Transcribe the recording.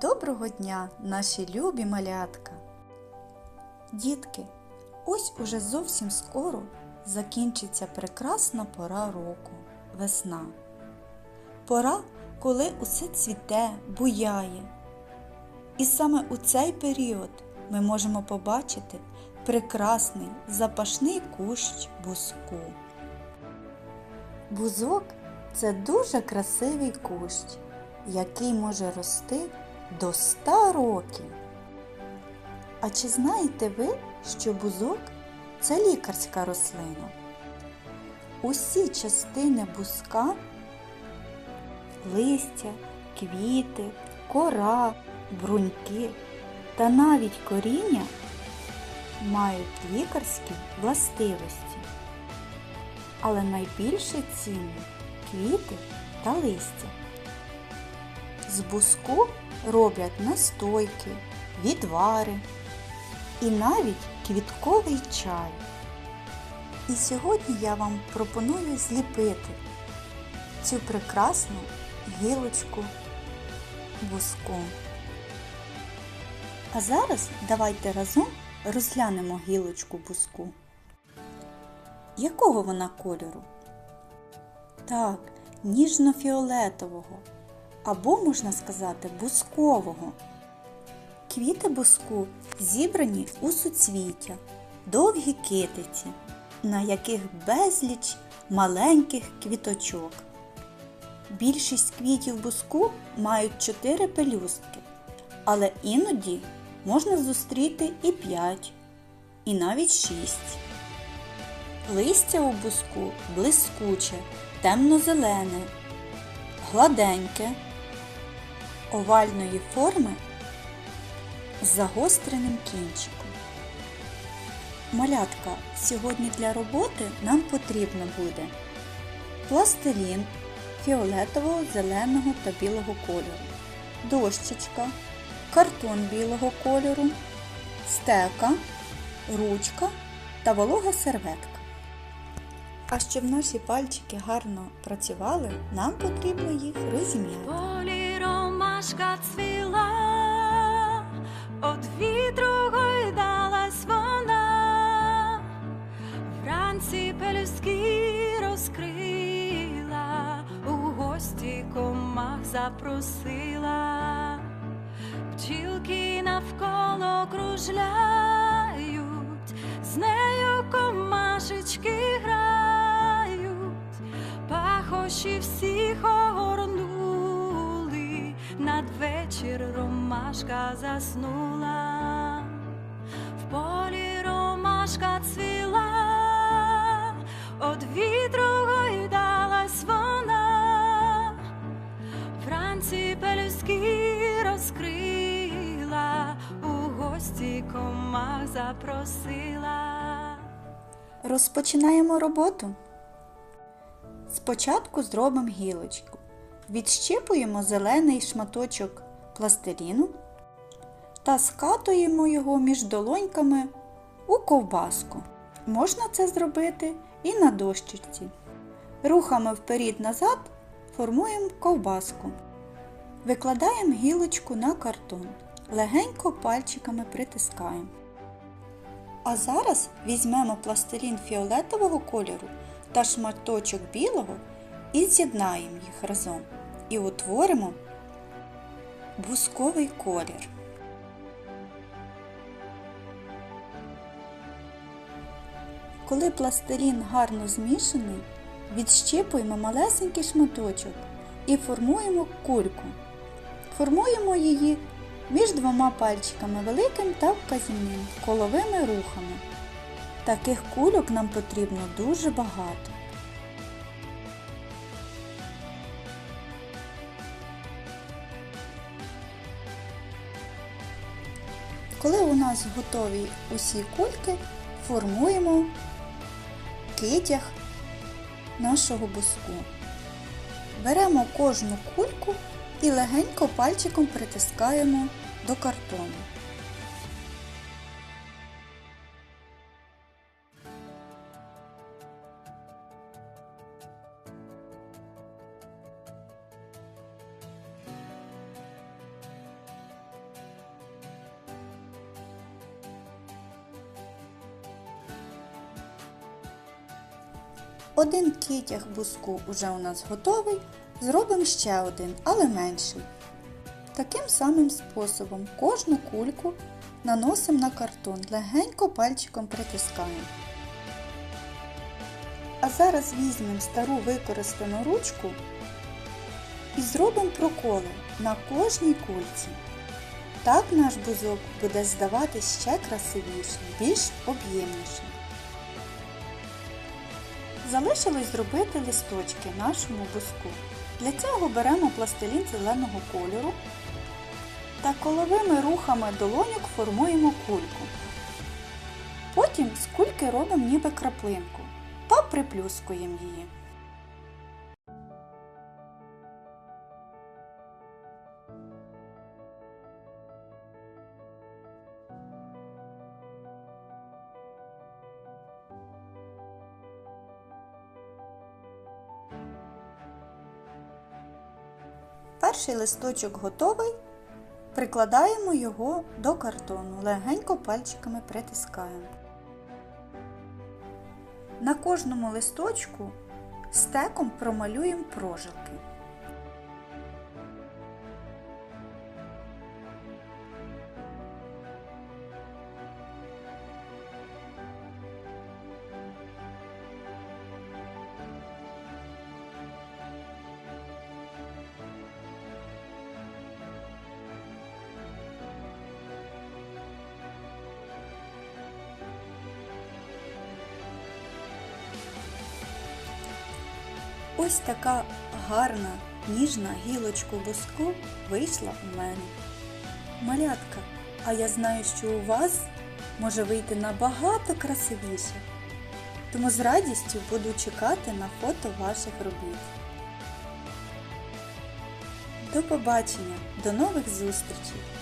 Доброго дня, наші любі малятка! Дітки, ось уже зовсім скоро закінчиться прекрасна пора року весна. Пора, коли усе цвіте, буяє. І саме у цей період ми можемо побачити прекрасний запашний кущ бузку. Бузок це дуже красивий кущ, який може рости до 100 років. А чи знаєте ви, що бузок це лікарська рослина? Усі частини бузка листя, квіти, кора, бруньки та навіть коріння мають лікарські властивості. Але найбільше цінні квіти та листя. З буску роблять настойки, відвари і навіть квітковий чай. І сьогодні я вам пропоную зліпити цю прекрасну гілочку буску. А зараз давайте разом розглянемо гілочку буску. Якого вона кольору? Так, ніжно-фіолетового або, можна сказати, бускового. Квіти буску зібрані у суцвіття, довгі китиці, на яких безліч маленьких квіточок. Більшість квітів буску мають 4 пелюстки, але іноді можна зустріти і 5, і навіть 6. Листя у буску блискуче, темно-зелене, гладеньке, овальної форми з загостреним кінчиком. Малятка, сьогодні для роботи нам потрібно буде пластилін фіолетового, зеленого та білого кольору, дощечка, картон білого кольору, стека, ручка та волога серветка. А щоб наші пальчики гарно працювали, нам потрібно їх розім'яти. Ромашка цвіла, од вітру гойдалась вона, вранці пелюстки розкрила, у гості комах запросила, пчілки навколо кружляють, з нею комашечки грають, пахощі всіх ромашка заснула, в полі ромашка цвіла, од вітру гойдалась вона, вранці пелюстки розкрила, у гості комах запросила. Розпочинаємо роботу. Спочатку зробимо гілочку. Відщипуємо зелений шматочок пластиліну та скатуємо його між долоньками у ковбаску. Можна це зробити і на дощечці. Рухами вперед-назад формуємо ковбаску. Викладаємо гілочку на картон. Легенько пальчиками притискаємо. А зараз візьмемо пластилін фіолетового кольору та шматочок білого і з'єднаємо їх разом і утворимо бусковий колір. Коли пластилін гарно змішаний, відщипуємо малесенький шматочок і формуємо кульку. Формуємо її між двома пальчиками великим та вказівним коловими рухами. Таких кульок нам потрібно дуже багато. Коли у нас готові усі кульки, формуємо китяг нашого буску. Беремо кожну кульку і легенько пальчиком притискаємо до картону. Один китяг буску уже у нас готовий, зробимо ще один, але менший. Таким самим способом кожну кульку наносимо на картон, легенько пальчиком притискаємо. А зараз візьмемо стару використану ручку і зробимо проколи на кожній кульці. Так наш бузок буде здаватись ще красивішим, більш об'ємнішим. Залишилось зробити листочки нашому бузку. Для цього беремо пластилін зеленого кольору та коловими рухами долоньок формуємо кульку. Потім з кульки робимо ніби краплинку та приплюскуємо її. Перший листочок готовий. Прикладаємо його до картону, легенько пальчиками притискаємо. На кожному листочку стеком промалюємо прожилки. Ось така гарна, ніжна гілочка буску вийшла у мене. Малятка, а я знаю, що у вас може вийти набагато красивіше. Тому з радістю буду чекати на фото ваших робіт. До побачення, до нових зустрічей!